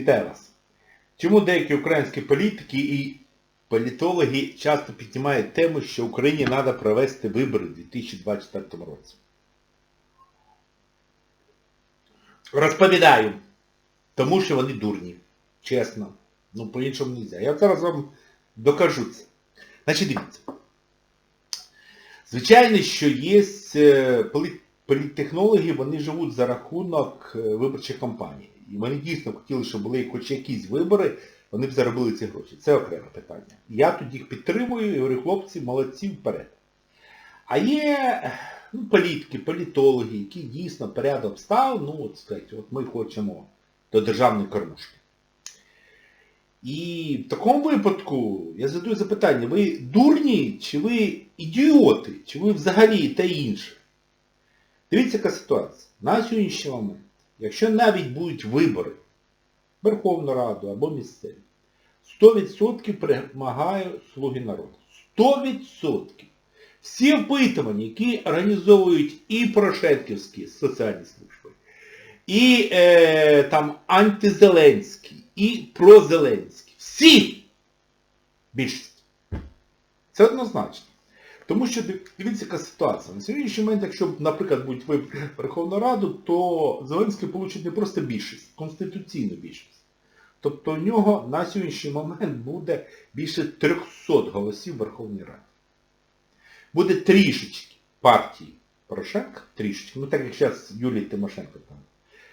Вітаю. Чому деякі українські політики і політологи часто піднімають тему, що Україні треба провести вибори у 2024 році? Розповідаю. Тому що вони дурні. Чесно. Ну, по-іншому не можна. Я зараз вам докажу це. Значить, дивіться. Звичайно, що є е, полі- політтехнологи, вони живуть за рахунок е, виборчих кампаній. І вони дійсно хотіли, щоб були хоч якісь вибори, вони б заробили ці гроші. Це окреме питання. Я тут їх підтримую і говорю, хлопці, молодці вперед. А є ну, політики, політологи, які дійсно порядок став, ну от сказати, от ми хочемо до державної кормушки. І в такому випадку я задаю запитання, ви дурні, чи ви ідіоти, чи ви взагалі те інше? Дивіться, яка ситуація. На сьогоднішній момент, якщо навіть будуть вибори, Верховну Раду або місцеві, 100% перемагає Слуги народу. 100%. Всі опитування, які організовують і Порошенківські соціальні служби, і е, там антизеленські, і прозеленські. Всі! Більшість. Це однозначно. Тому що дивіться, яка ситуація. На сьогоднішній момент, якщо, наприклад, будуть вибори Верховну Раду, то Зеленський получить не просто більшість, конституційну більшість. Тобто у нього на сьогоднішній момент буде більше 300 голосів в Верховній Раді. Буде трішечки партії Порошенка, трішечки, ну так як зараз Юлії Тимошенко там.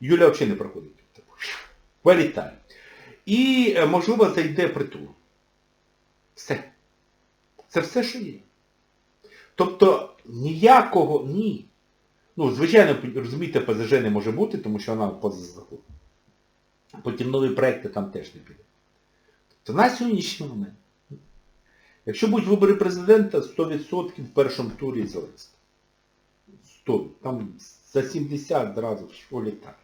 Юля взагалі не проходить. Вилітає. І, е, можливо, зайде притул. Все. Це все, що є. Тобто ніякого ні. Ну, звичайно, розумієте, ПЗЖ не може бути, тому що вона поза законом. Потім нові проекти там теж не піде. Тобто на сьогоднішній момент. Якщо будуть вибори президента, 100% в першому турі Зеленський. 100. Там за 70 одразу що літає.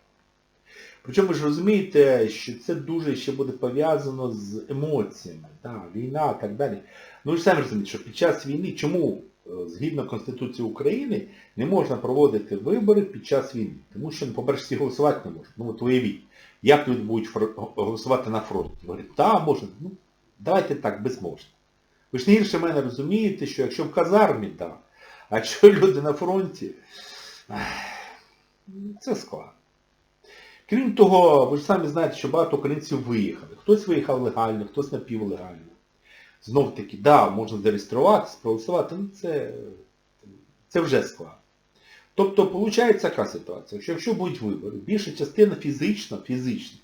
Причому ви ж розумієте, що це дуже ще буде пов'язано з емоціями, да, війна і так далі. Ну ви ж самі розумієте, що під час війни, чому згідно Конституції України не можна проводити вибори під час війни? Тому що, ну, по-перше, всі голосувати не можуть. Ну от уявіть, як люди будуть голосувати на фронті? Говорять, так, можна, ну давайте так, безможно. Ви ж не гірше мене розумієте, що якщо в казармі, так, а якщо люди на фронті, це складно. Крім того, ви ж самі знаєте, що багато українців виїхали. Хтось виїхав легально, хтось напівлегально. Знов таки, да, можна зареєструватися, проголосувати, ну це, це вже складно. Тобто, виходить така ситуація, що якщо будуть вибори, більша частина фізично, фізично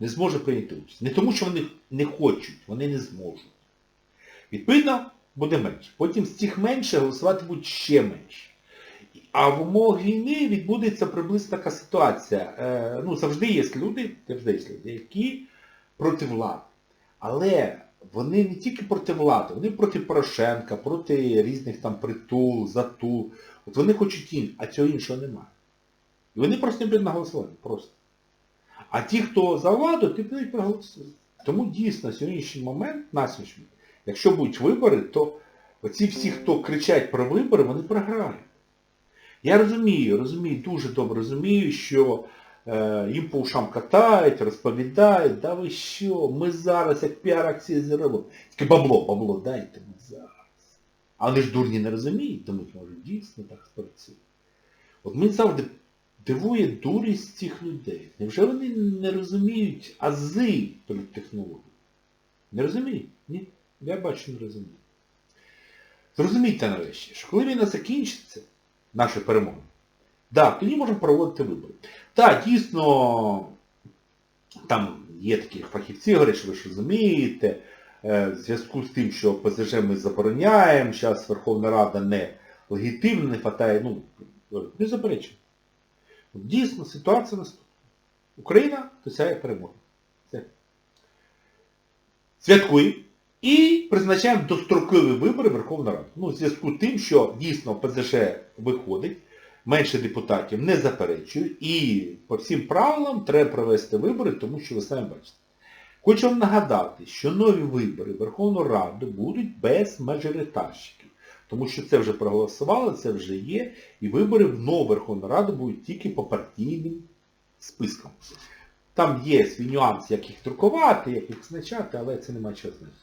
не зможе прийняти участь. Не тому, що вони не хочуть, вони не зможуть. Відповідно, буде менше. Потім з цих менше голосувати буде ще менше. А в умовах війни відбудеться приблизно така ситуація. Е, ну, завжди є люди, завжди є люди, які проти влади. Але вони не тільки проти влади, вони проти Порошенка, проти різних там притул, затул. От вони хочуть ін, а цього іншого немає. І вони просто не будуть на голосування. Просто. А ті, хто за владу, ті будуть проголосувати. Тому дійсно сьогоднішній момент, на сьогоднішній якщо будуть вибори, то оці всі, хто кричать про вибори, вони програють. Я розумію, розумію, дуже добре розумію, що їм по ушам катають, розповідають, да ви що, ми зараз як піар-акції зробимо. Тільки бабло, бабло дайте ми зараз. А вони ж дурні не розуміють, тому може дійсно так спрацює. От мені завжди дивує дурість цих людей. Невже вони не розуміють ази політтехнології? Не розуміють? Ні. Я бачу, не розумію. Зрозумійте нарешті, що коли війна закінчиться, наші перемоги, да, тоді можемо проводити вибори. Так, дійсно, там є такі фахівці, говорять, що ви ж розумієте, е, в зв'язку з тим, що ПЗЖ ми забороняємо, зараз Верховна Рада не легітимна, не хватає, ну, не заперечуємо. Дійсно, ситуація наступна. Україна досягає перемоги. Все. Святкуємо. І призначаємо дострокові вибори Верховної Ради. Ну, в зв'язку з тим, що дійсно ПЗЖ виходить, менше депутатів не заперечують, і по всім правилам треба провести вибори, тому що ви самі бачите. Хочу вам нагадати, що нові вибори Верховну Раду будуть без мажоритарщиків. Тому що це вже проголосували, це вже є, і вибори в нову Верховну Раду будуть тільки по партійним спискам. Там є свій нюанс, як їх друкувати, як їх значати, але це немає чого знати.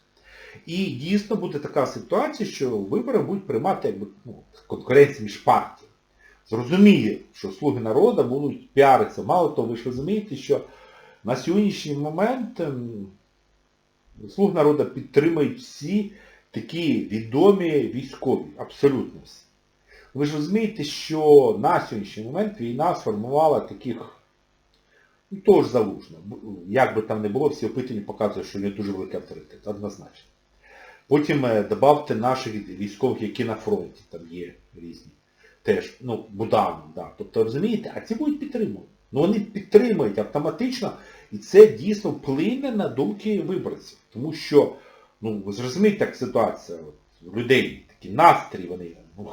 І дійсно буде така ситуація, що вибори будуть приймати якби, ну, конкуренцію між партіями. Зрозуміє, що слуги народу будуть піаритися. Мало того, ви ж розумієте, що на сьогоднішній момент ем, слуг народу підтримують всі такі відомі військові, абсолютно всі. Ви ж розумієте, що на сьогоднішній момент війна сформувала таких, ну теж залужно. Як би там не було, всі опитання показують, що не дуже великий авторитет, однозначно. Потім е, добавте наших військових, які на фронті, там є різні. Теж, ну, Буданов, да. Тобто, розумієте, а ці будуть підтримувати. Ну вони підтримують автоматично, і це дійсно вплине на думки виборців. Тому що, ну, ви зрозумієте, як ситуація от, людей, такі настрій, вони. Ну,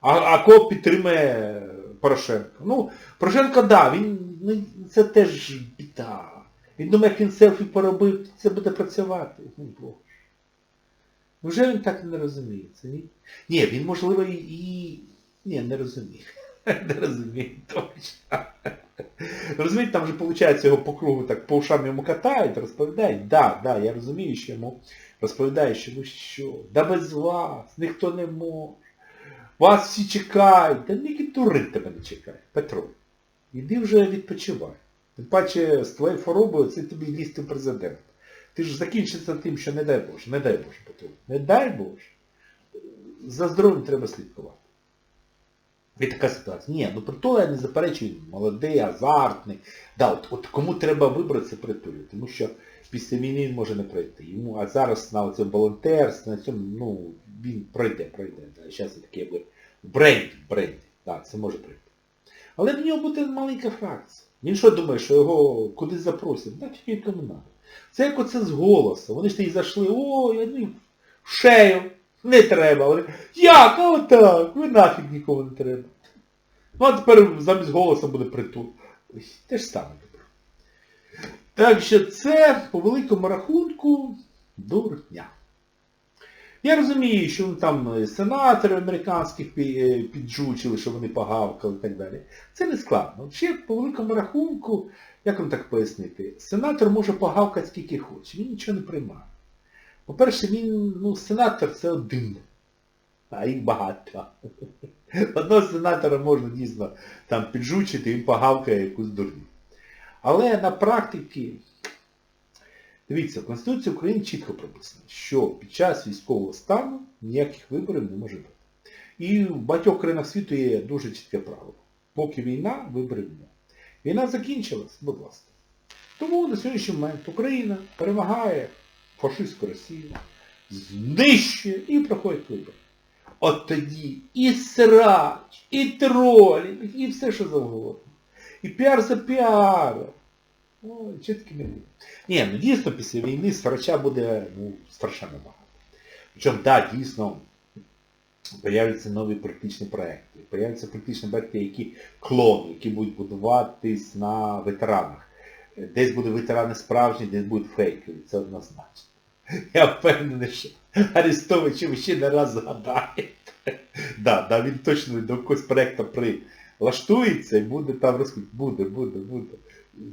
а, а кого підтримує Порошенко? Ну, Порошенко, да, він, ну, це теж біда. Він думає, як він селфі поробив, це буде працювати. Боже. Вже він так не розуміє. Це ні? Ні, він, можливо, і... Ні, не розуміє. Не розуміє точно. Розумієте, там же, виходить, його по кругу так по ушам йому катають, розповідають. Да, да, я розумію, що йому розповідають, що ви що, да без вас, ніхто не може. Вас всі чекають. Та ніки дурить тебе не чекає. Петро, іди вже відпочивай. Тим паче з твоєю хворобою це тобі лізти президент. Ти ж закінчиться тим, що не дай Боже, не дай Боже, Петро. Не дай Боже. За здоров'ям треба слідкувати. І така ситуація. Ні, ну притула я не заперечую, молодий, азартний. Да, от, от кому треба вибратися притулю, тому що після війни він може не пройти. Йому, а зараз на цьому волонтерстві, на цьому, ну, він пройде, пройде. Да. Зараз це таке якби бренд, бренд. Да, це може пройти. Але в нього буде маленька фракція. Він що думає, що його кудись запросять? Да, тільки кому надо. Це як оце з голосу. Вони ж тоді зайшли, ой, вони в шею. Не треба. Вони, як? А отак, ви нафіг нікого не треба. Ну а тепер замість голосу буде притул. Те ж саме. Так що це по великому рахунку дурня. Я розумію, що вони там сенатори американських піджучили, що вони погавкали і так далі. Це не складно. Ще по великому рахунку, як вам так пояснити, сенатор може погавкати скільки хоче, він нічого не приймає. По-перше, він, ну, сенатор це один, а їх багато. Одного сенатора можна дійсно там піджучити, він погавкає якусь дурню. Але на практиці, дивіться, в Конституції України чітко прописано, що під час військового стану ніяких виборів не може бути. І в багатьох країнах світу є дуже чітке правило. Поки війна, виборів немає. Війна закінчилась, будь ласка. Тому на сьогоднішній момент Україна перемагає фашистську Росію, знищує і проходить вибори. От тоді і срач, і тролінг, і все, що завгодно. І піар за піаром. Ой, чітки не буде. Ні, ну дійсно після війни срача буде ну, страшенно багато. Причому, так, да, дійсно, появляться нові політичні проекти. Появляться політичні проекти, які клони, які будуть будуватись на ветеранах. Десь будуть ветерани справжні, десь будуть фейкові. Це однозначно. Я впевнений, що Арестовича ще не раз згадає. Да, да, він точно до якогось проєкту прилаштується і буде там розказувати. Буде, буде, буде.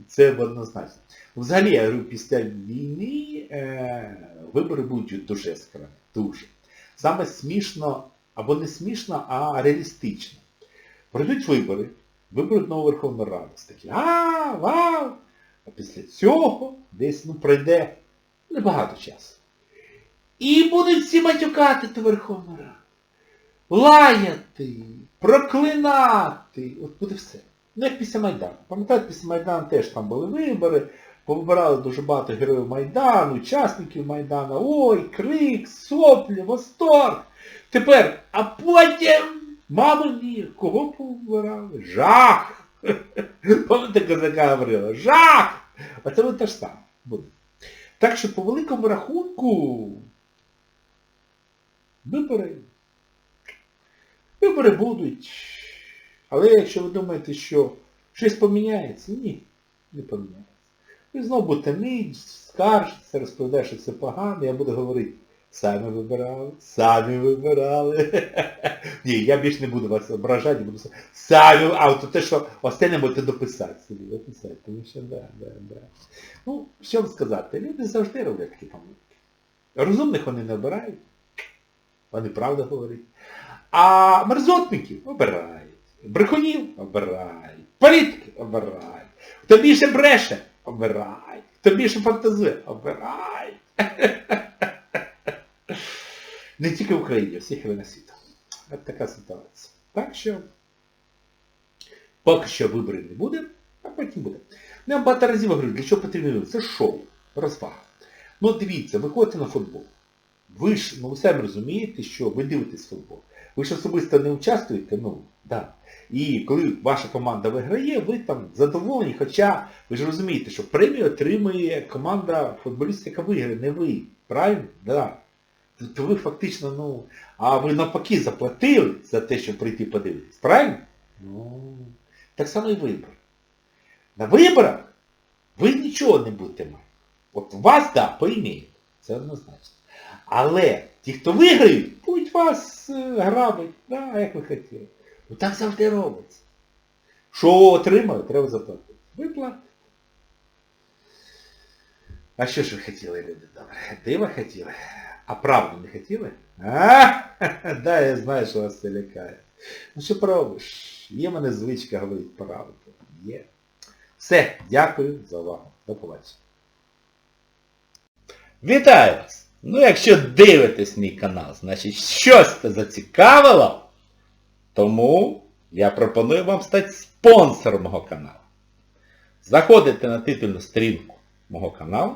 Це однозначно. Взагалі, я говорю, після війни е, вибори будуть дуже яскраві. Дуже. Саме смішно, або не смішно, а реалістично. Пройдуть вибори, виберуть нову Верховну Раду. Такі, а, вау! А після цього десь ну, пройде небагато часу. І будуть всі матюкати ту Верховну Раду. Лаяти, проклинати. От буде все. Ну як після Майдану. Пам'ятаєте, після Майдану теж там були вибори, повибирали дуже багато героїв Майдану, учасників Майдану. Ой, крик, соплі, восторг. Тепер, а потім, мама мія, кого повибирали? Жах! Пам'ятаєте, козака говорила? Жах! А це буде те ж саме буде. Так що по великому рахунку вибори. Вибори будуть. Але якщо ви думаєте, що щось поміняється, ні, не поміняється. Ви знову будете нить, скаржитися, розповідати, що це погано, я буду говорити, Самі вибирали, самі вибирали. Ні, я більш не буду вас ображати, буду самі, а от те, що останнє можете дописати собі, дописати, тому що да, да, да. Ну, що вам сказати, люди завжди роблять такі помилки. Розумних вони не обирають, вони правду говорять. А мерзотників обирають, брехунів обирають, політики обирають. Хто більше бреше, обирають. Хто більше фантазує, обирають. Не тільки в Україні, всіх країнах світу. Ось така ситуація. Так що поки що виборів не буде, а потім буде. Ну, я багато разів говорю, для чого потрібно? Це шоу, розвага. Ну дивіться, ви ходите на футбол. Ви ж, ну ви самі розумієте, що ви дивитесь футбол. Ви ж особисто не участвуєте, ну, да. І коли ваша команда виграє, ви там задоволені, хоча ви ж розумієте, що премію отримує команда футболістів, яка виграє, не ви. Правильно? Да. Тобто ви фактично, ну, а ви навпаки заплатили за те, щоб прийти подивитись. Правильно? Ну, так само і вибори. На виборах ви нічого не будете мати. От вас, да, поіміють. Це однозначно. Але ті, хто виграють, будуть вас е, грабить, да, як ви хотіли. Ну так завжди робиться. Що отримали, треба заплатити. Ви платите. А що ж ви хотіли, люди добре? Диво хотіли? А правду не хотіли? А? Да, я знаю, що вас це лякає. Ну що пробиш? Є мене звичка говорити правду. Є. Все, дякую за увагу. До побачення. Вітаю вас! Ну якщо дивитесь мій канал, значить щось це зацікавило, тому я пропоную вам стати спонсором мого каналу. Заходите на титульну сторінку мого каналу,